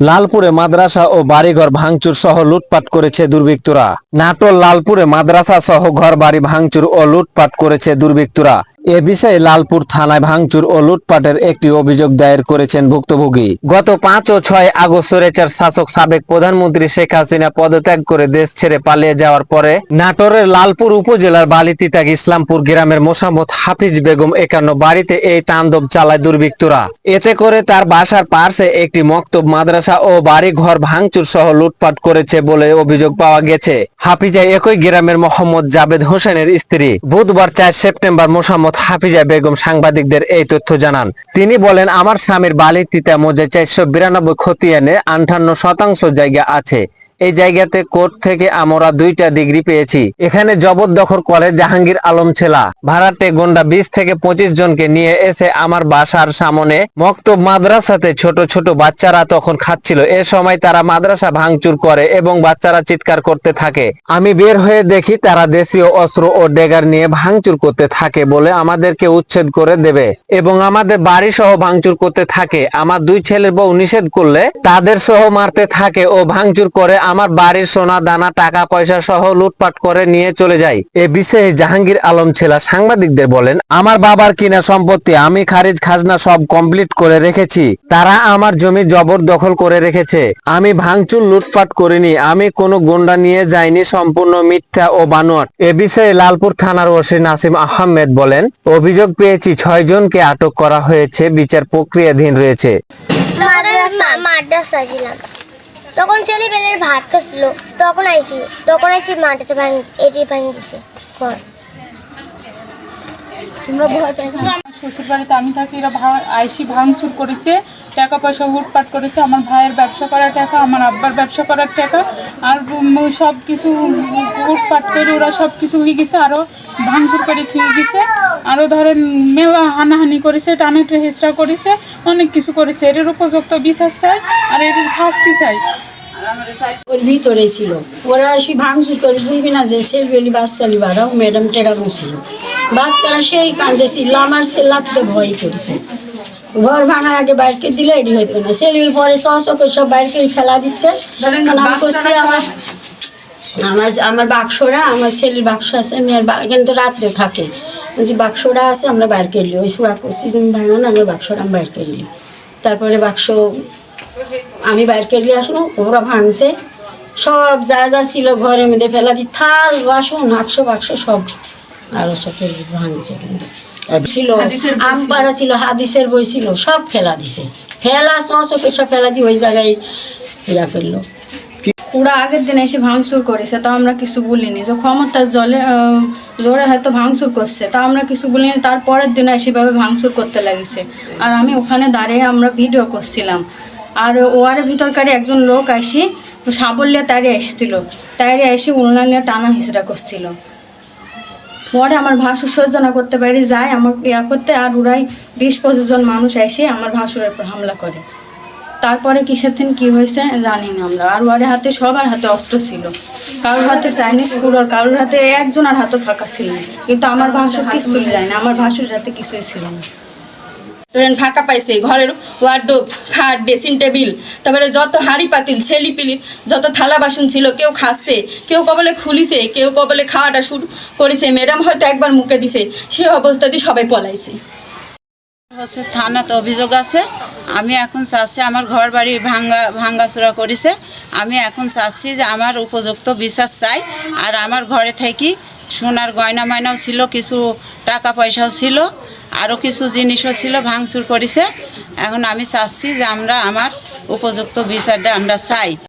লালপুরে মাদ্রাসা ও বাড়িঘর ভাঙচুর সহ লুটপাট করেছে দুর্বৃত্তরা। নাটোর লালপুরে মাদ্রাসা সহ ঘর বাড়ি ভাঙচুর ও লুটপাট করেছে দুর্বৃত্তরা। এ বিষয়ে লালপুর থানায় ভাঙচুর ও লুটপাটের একটি অভিযোগ দায়ের করেছেন ভুক্তভোগী। গত পাঁচ ও ছয় আগস্ট রেচার শাসক সাবেক প্রধানমন্ত্রী শেখ হাসিনা পদত্যাগ করে দেশ ছেড়ে পালিয়ে যাওয়ার পরে নাটোরের লালপুর উপজেলার বালিতিতাগ ইসলামপুর গ্রামের মোসাম্মদ হাফিজ বেগম একান্ন বাড়িতে এই তাণ্ডব চালায় দুর্বৃত্তরা। এতে করে তার বাসার পার্শ্বে একটি মক্তব মাদ্রাসা ও বাড়ি ঘর ভাঙচুর সহ লুটপাট করেছে বলে অভিযোগ পাওয়া গেছে। হাফিজা একই গ্রামের মোহাম্মদ জাবেদ হোসেনের স্ত্রী। বুধবার চার সেপ্টেম্বর মোসাম্মদ হাফিজা বেগম সাংবাদিকদের এই তথ্য জানান। তিনি বলেন, আমার স্বামীর বালিতিতে মজে চারশো বিরানব্বই খতিয়ানে আন্ঠান্ন শতাংশ জায়গা আছে। এই জায়গাতে কোর্ট থেকে আমরা দুইটা ডিগ্রি পেয়েছি। এখানে জবরদখল করে জাহাঙ্গীর আলম ছেলা। ভাড়াটে গন্ডা বিশ থেকে পঁচিশ জনকে নিয়ে এসে আমার বাসার সামনে মক্তব মাদ্রাসাতে ছোট ছোট বাচ্চারা তখন খাচ্ছিল। এ সময় তারা মাদ্রাসা ভাঙচুর করে এবং বাচ্চারা চিৎকার করতে থাকে। আমি বের হয়ে দেখি তারা দেশীয় অস্ত্র ও ডেগার নিয়ে ভাঙচুর করতে থাকে বলে আমাদেরকে উচ্ছেদ করে দেবে এবং আমাদের বাড়ি সহ ভাঙচুর করতে থাকে। আমার দুই ছেলের বউ নিষেধ করলে তাদের সহ মারতে থাকে ও ভাঙচুর করে আমার বাড়ির সোনা, দানা, টাকা, পয়সা সহ লুটপাট করে নিয়ে চলে যায় এ বিষয়ে জাহাঙ্গীর আলম ছেলা সাংবাদিকদের বলেন, আমার বাবার কিনা সম্পত্তি, আমি খারিজ খাজনা সব কমপ্লিট করে রেখেছি। তারা আমার জমি জবরদখল করে রেখেছে। আমি ভাঙচুর, লুটপাট করিনি। আমি কোনো গুন্ডা নিয়ে যাইনি, সম্পূর্ণ মিথ্যা ও বানোয়াট। এ বিষয়ে লালপুর থানার ওসি নাসিম আহমেদ বলেন, অভিযোগ পেয়েছি, ছয় জনকে আটক করা হয়েছে। বিচার প্রক্রিয়াধীন রয়েছে। ছিলাম। তখন ছেলে বেলের ভাত খাচ্ছিল, তখন আইসি তখন আইসি মাটিতে ভাঙ এটি ভাঙ দিছে ঘর। তোমরা ভয় শ্বশুর বাড়িতে আমি থাকি এরা ভা- আইসি ভাঙচুর করেছে টাকা পয়সা হুটপাট করেছে আমার ভাইয়ের ব্যবসা করার টাকা আমার আব্বার ব্যবসা করার টাকা আর সব কিছু হুটপাট করে ওরা সব কিছু হয়ে গেছে আরও ভাঙচুর করে থুয়ে গেছে আরও ধরেন মেলা হানাহানি করেছে টানাটে হেঁচড়া করেছে অনেক কিছু করেছে এর উপযুক্ত বিশ্বাস চাই আর এর শাস্তি চাই। ওর ভিতরে ছিল। ওরা এসে ভাঙচুর করে বলবি না যে সেলবেলি বাচ্চালি বাড়াও ম্যাডাম টেরামো ছিল। বাচ্চারা সেই কাঁদে ছিল আমার সে লাগতে ভয় করেছে। ঘর ভাঙার আগে বাইরকে দিলে রেডি হইতো না। সেলবিল পরে করে সব বাইরকে ফেলা দিচ্ছে। আমার আমার আমার বাক্সরা আমার ছেলের বাক্স আছে মেয়ের বা- এখানে তো রাত্রে থাকে। যে বাক্সরা আছে আমরা বাইর করলি ওই সুরা করছি তুমি ভাঙো না আমার বাক্সরা আমি বাইর করলি তারপরে বাক্স আমি বাইর করলি আসলো ওরা ভাঙছে। সব যা যা ছিল ঘরের মধ্যে ফেলা দি থাল বাসন হাকশো বাক্স সব। আরও সব ভাঙছে কিন্তু। ছিল আম পাড়া ছিল হাদিসের বই ছিল সব ফেলা দিছে। ফেলা সচকে সব ফেলা দিয়ে ওই জায়গায় ইয়া করল। ওরা আগের দিন এসে ভাঙচুর করেছে তা আমরা কিছু বলিনি। যে ক্ষমতা জলে জোরে হয়তো ভাঙচুর করছে তা আমরা কিছু বলিনি। তারপরের দিন এসেভাবে ভাঙচুর করতে লাগিছে। আর আমি ওখানে দাঁড়িয়ে আমরা ভিডিও করছিলাম। আর ওয়ারের ভিতরকারই একজন লোক আসি সাবল্যে তারে এসেছিল। তারে এসে উলনালিয়া টানা হিসড়া করছিল। পরে আমার ভাসুর সহ্যনা করতে পারি, যায় আমার ইয়া করতে, আর ওরাই বিশ পঁচিশ জন মানুষ এসে আমার ভাসুরের উপর হামলা করে। তারপরে কিসের দিন কী হয়েছে জানি না আমরা। আর ওয়ারে হাতে, সবার হাতে অস্ত্র ছিল। কারোর হাতে চাইনিজ কুলোর কারোর হাতে একজনের হাতও ফাঁকা ছিল। কিন্তু আমার ভাসুর কিছু যায় না, আমার ভাসুর হাতে কিছুই ছিল না। ধরেন ফাঁকা পাইছে, ঘরের ওয়ার্ডোব খাট বেসিন টেবিল তারপরে যত হাঁড়ি পাতিল, ছেলি পিলি, যত থালা বাসন ছিল, কেউ খাচ্ছে, কেউ কবলে খুলিছে, কেউ কবলে খাওয়াটা শুরু করেছে। ম্যাডাম হয়তো একবার মুখে দিছে, সে অবস্থাতেই সবাই পলাইছে। হচ্ছে থানাতে অভিযোগ আছে, আমি এখন চাচ্ছি আমার ঘর বাড়ি ভাঙ্গা, ভাঙ্গাচোরা করেছে। আমি এখন চাচ্ছি যে আমার উপযুক্ত বিশ্বাস চাই, আর আমার ঘরে থেকে সোনার গয়না ময়নাও ছিল, কিছু টাকা পয়সাও ছিল। আরও কিছু জিনিসও ছিল, ভাঙচুর করেছে। এখন আমি চাচ্ছি যে আমরা আমার উপযুক্ত বিচারটা আমরা চাই।